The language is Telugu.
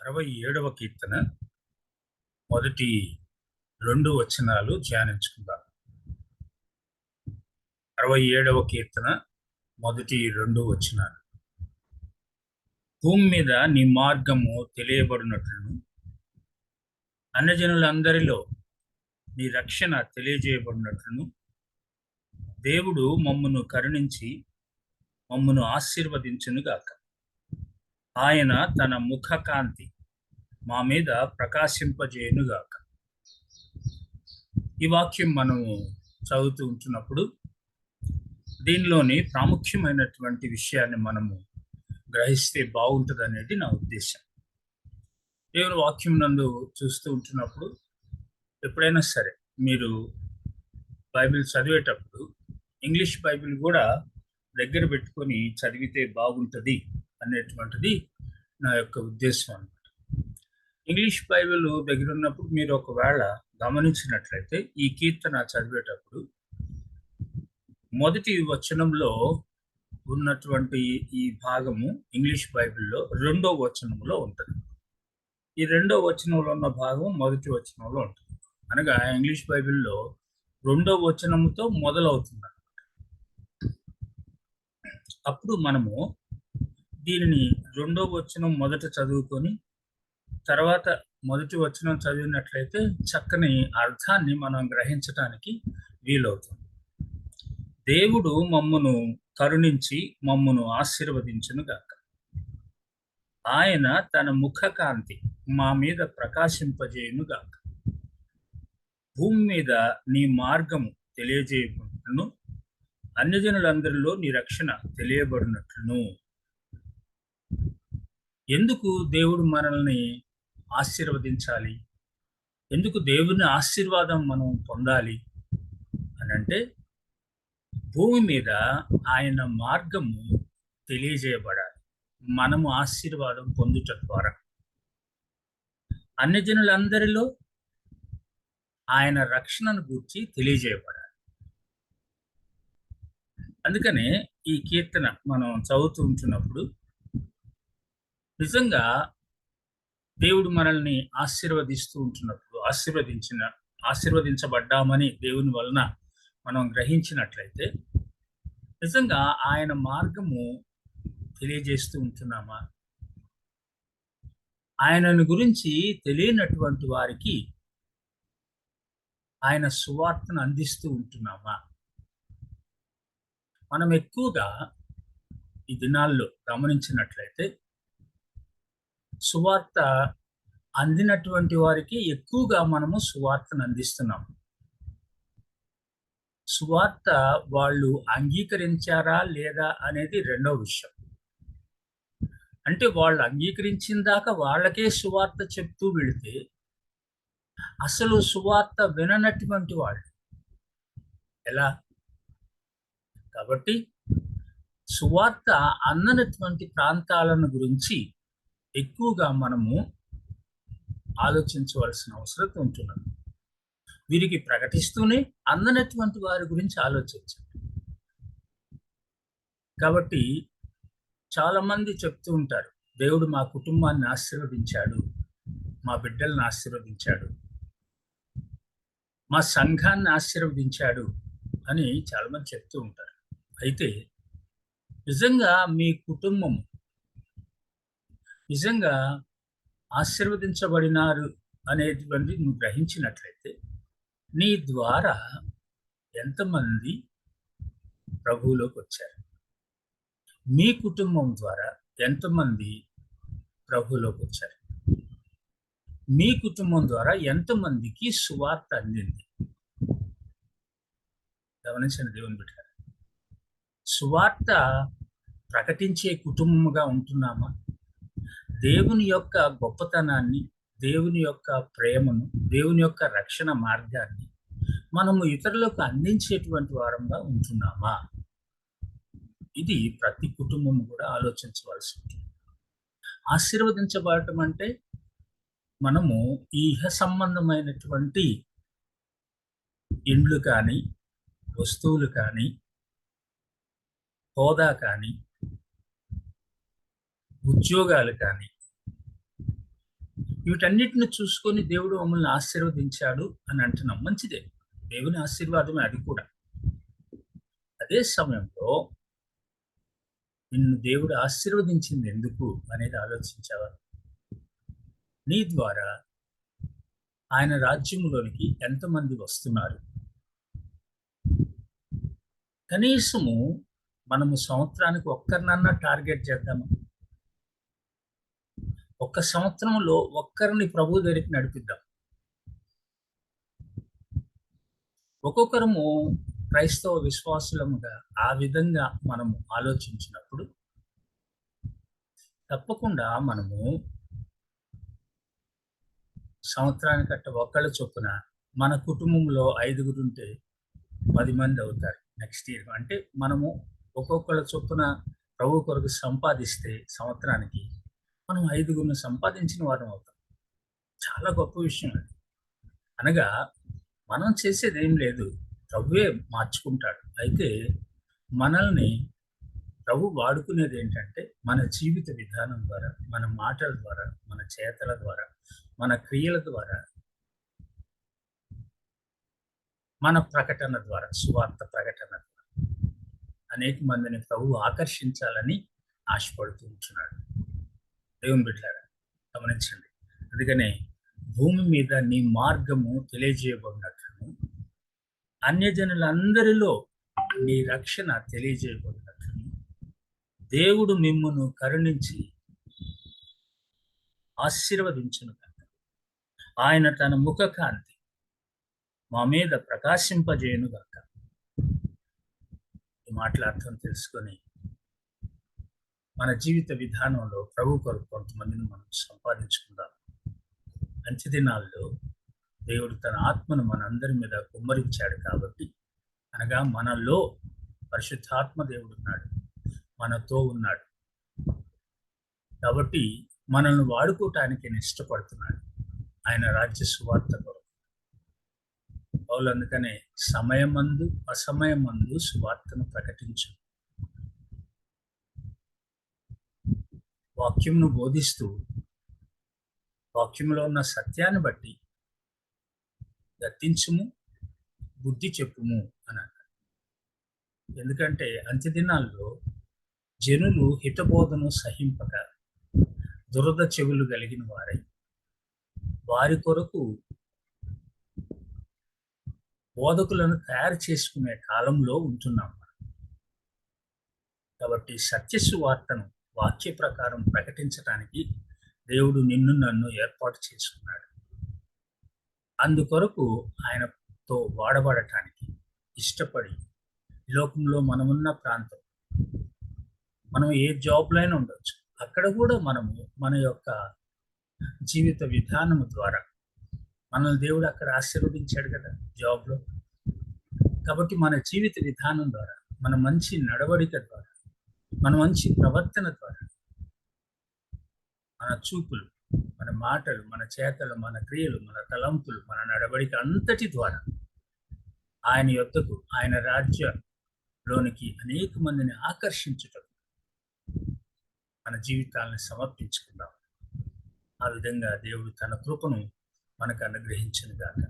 అరవై ఏడవ కీర్తన. మొదటి రెండు వచనాలు ధ్యానించుకుందాం. అరవై ఏడవ కీర్తన మొదటి రెండు వచనాలు. భూమి మీద నీ మార్గము తెలియబడినట్లును. అన్నజనులందరిలో నీ రక్షణ తెలియజేయబడినట్లును. దేవుడు మమ్మను కరుణించి మమ్మను ఆశీర్వదించును గాక ఆయన తన ముఖ కాంతి మా మీద ప్రకాశింపజేయునుగాక. ఈ వాక్యం మనము చదువుతూ ఉంటున్నప్పుడు దీనిలోని ప్రాముఖ్యమైనటువంటి విషయాన్ని మనము గ్రహిస్తే బాగుంటుంది అనేది నా ఉద్దేశం. దేవుని వాక్యం నందు చూస్తూ ఉంటున్నప్పుడు ఎప్పుడైనా సరే మీరు బైబిల్ చదివేటప్పుడు ఇంగ్లీష్ బైబిల్ కూడా దగ్గర పెట్టుకొని చదివితే బాగుంటుంది అనేటువంటిది నా యొక్క ఉద్దేశం అనమాట ఇంగ్లీష్ బైబిల్ దగ్గర ఉన్నప్పుడు మీరు ఒకవేళ గమనించినట్లయితే ఈ కీర్తన చదివేటప్పుడు మొదటి వచనంలో ఉన్నటువంటి ఈ భాగము ఇంగ్లీష్ బైబిల్లో రెండో వచనంలో ఉంటుంది. ఈ రెండో వచనంలో ఉన్న భాగం మొదటి వచనంలో ఉంటుంది. అనగా ఇంగ్లీష్ బైబిల్లో రెండో వచనముతో మొదలవుతుంది అప్పుడు మనము దీనిని రెండో వచనం మొదట చదువుకొని తర్వాత మొదటి వచనం చదివినట్లయితే చక్కని అర్థాన్ని మనం గ్రహించటానికి వీలవుతుంది. దేవుడు మమ్మను కరుణించి మమ్మను ఆశీర్వదించును గాక ఆయన తన ముఖకాంతి మా మీద ప్రకాశింపజేయును గాక భూమి మీద నీ మార్గము తెలియజేయబడును అన్యజనులందరిలో నీ రక్షణ తెలియబడినట్లును. ఎందుకు దేవుడు మనల్ని ఆశీర్వదించాలి? ఎందుకు దేవుని ఆశీర్వాదం మనం పొందాలి? అని అంటే భూమి మీద ఆయన మార్గము తెలియజేయబడాలి. మనము ఆశీర్వాదం పొందుట ద్వారా. అన్యజనులందరిలో ఆయన రక్షణను గూర్చి తెలియజేయబడాలి. అందుకనే ఈ కీర్తన మనం చదువుతూ ఉంటున్నప్పుడు నిజంగా దేవుడు మనల్ని ఆశీర్వదిస్తూ ఉంటున్నప్పుడు ఆశీర్వదించిన ఆశీర్వదించబడ్డామని దేవుని వలన మనం గ్రహించినట్లయితే నిజంగా ఆయన మార్గము తెలియజేస్తూ ఉంటున్నామా? ఆయనను గురించి తెలియనటువంటి వారికి ఆయన సువార్తను అందిస్తూ ఉంటున్నామా? మనం ఎక్కువగా ఈ దినాల్లో గమనించినట్లయితే సువార్త అందినటువంటి వారికి ఎక్కువగా మనము సువార్తను అందిస్తున్నాం. సువార్త వాళ్ళు అంగీకరించారా లేదా అనేది రెండో విషయం. అంటే వాళ్ళు అంగీకరించిన దాకా వాళ్ళకే సువార్త చెప్తూ వెళితే అసలు సువార్త విననటువంటి వాళ్ళు ఎలా? కాబట్టి సువార్త అందనటువంటి ప్రాంతాలను గురించి ఎక్కువగా మనము ఆలోచించవలసిన అవసరం ఉంటున్నది. వీరికి ప్రకటిస్తూనే అందనటువంటి వారి గురించి ఆలోచించండి. కాబట్టి చాలా మంది చెప్తూ ఉంటారు దేవుడు మా కుటుంబాన్ని ఆశీర్వదించాడు మా బిడ్డలను ఆశీర్వదించాడు మా సంఘాన్ని ఆశీర్వదించాడు అని చాలామంది చెప్తూ ఉంటారు. అయితే నిజంగా మీ కుటుంబం నిజంగా ఆశీర్వదించబడినారు అనేటువంటి నువ్వు గ్రహించినట్లయితే నీ ద్వారా ఎంతమంది ప్రభువులోకి వచ్చారు? మీ కుటుంబం ద్వారా ఎంతమంది ప్రభువులోకి వచ్చారు? మీ కుటుంబం ద్వారా ఎంతమందికి సువార్త అందింది? గమనించండి దేవుని బిడ్డారు సువార్త ప్రకటించే కుటుంబముగా ఉంటున్నామా? దేవుని యొక్క గొప్పతనాన్ని దేవుని యొక్క ప్రేమను దేవుని యొక్క రక్షణ మార్గాన్ని మనము ఇతరులకు అందించేటువంటి వారంగా ఉంటున్నామా? ఇది ప్రతి కుటుంబం కూడా ఆలోచించవలసి ఉంటుంది. ఆశీర్వదించబడటం అంటే మనము ఈహ ఇహ సంబంధమైనటువంటి ఇండ్లు కానీ వస్తువులు కానీ హోదా కానీ ఉద్యోగాలు కానీ వీటన్నిటిని చూసుకొని దేవుడు మమ్మల్ని ఆశీర్వదించాడు అని అంటున్నాం. మంచిదే. దేవుని ఆశీర్వాదమే అది కూడా. అదే సమయంలో నిన్ను దేవుడు ఆశీర్వదించింది ఎందుకు అనేది ఆలోచించేవారు నీ ద్వారా ఆయన రాజ్యంలోనికి ఎంతమంది వస్తున్నారు? కనీసము మనము సంవత్సరానికి ఒక్కరినన్నా టార్గెట్ చేద్దామా? ఒక్క సంవత్సరంలో ఒక్కరిని ప్రభు దగ్గరికి నడిపిద్దాం. ఒక్కొక్కరము క్రైస్తవ విశ్వాసులముగా ఆ విధంగా మనము ఆలోచించినప్పుడు తప్పకుండా మనము సంవత్సరానికి అట్ట ఒక్కళ్ళ చొప్పున మన కుటుంబంలో ఐదుగురు ఉంటే పది మంది అవుతారు నెక్స్ట్ ఇయర్ అంటే మనము ఒక్కొక్కళ్ళ చొప్పున ప్రభు కొరకు సంపాదిస్తే సంవత్సరానికి మనం ఐదుగురిని సంపాదించిన వారం అవుతాం. చాలా గొప్ప విషయం అది. అనగా మనం చేసేది ఏం లేదు. ప్రభువే మార్చుకుంటాడు. అయితే మనల్ని ప్రభు వాడుకునేది ఏంటంటే మన జీవిత విధానం ద్వారా మన మాటల ద్వారా మన చేతల ద్వారా మన క్రియల ద్వారా మన ప్రకటన ద్వారా సువార్త ప్రకటన ద్వారా అనేక మందిని ప్రభు ఆకర్షించాలని ఆశపడుతూ ఉంటున్నాడు. దేవుని బిడ్డారా గమనించండి. అందుకనే భూమి మీద నీ మార్గము తెలియజేయబడినట్లును అన్యజనులందరిలో నీ రక్షణ తెలియజేయబడినట్లును దేవుడు మిమ్మను కరుణించి ఆశీర్వదించును ఆయన తన ముఖ కాంతి మా మీద ప్రకాశింపజేయను గాక. ఈ మాటల అర్థం తెలుసుకొని మన జీవిత విధానంలో ప్రభు కొరకు కొంతమందిని మనం సంపాదించుకుందాం. మంచి దినాల్లో దేవుడు తన ఆత్మను మనందరి మీద కుమ్మరించాడు కాబట్టి అనగా మనలో పరిశుద్ధాత్మ దేవుడు ఉన్నాడు. మనతో ఉన్నాడు. కాబట్టి మనల్ని వాడుకోవటానికి ఆయన ఇష్టపడుతున్నాడు. ఆయన రాజ్య సువార్త కొరకు. పౌలు అందుకనే సమయమందు అసమయమందు సువార్తను ప్రకటించు. వాక్యంను బోధిస్తూ వాక్యంలో ఉన్న సత్యాన్ని బట్టి గర్తించుము బుద్ధి చెప్పుము అని అన్నారు. ఎందుకంటే అంత్యదినాల్లో జనులు హితబోధను సహింపక దురద చెవులు కలిగిన వారై వారి కొరకు బోధకులను తయారు చేసుకునే కాలంలో ఉంటున్నాం కాబట్టి సత్యసు వార్తను వాక్య ప్రకారం ప్రకటించడానికి దేవుడు నిన్ను నన్ను ఏర్పాటు చేసుకున్నాడు. అందుకొరకు ఆయనతో వాడబడటానికి ఇష్టపడి లోకంలో మనమున్న ప్రాంతం మనం ఏ జాబ్లైనా ఉండొచ్చు. అక్కడ కూడా మనము మన యొక్క జీవిత విధానము ద్వారా మనల్ని దేవుడు అక్కడ ఆశీర్వదించాడు కదా జాబ్లో. కాబట్టి మన జీవిత విధానం ద్వారా మన మంచి నడవడిక ద్వారా మన మంచి ప్రవర్తన ద్వారా మన చూపులు మన మాటలు మన చేతలు మన క్రియలు మన తలంపులు మన నడవడిక అంతటి ద్వారా ఆయన యొద్దకు ఆయన రాజ్యంలోనికి అనేక మందిని ఆకర్షించటం మన జీవితాలను సమర్పించుకుందాం. ఆ విధంగా దేవుడు తన కృపను మనకు అనుగ్రహించను గాక.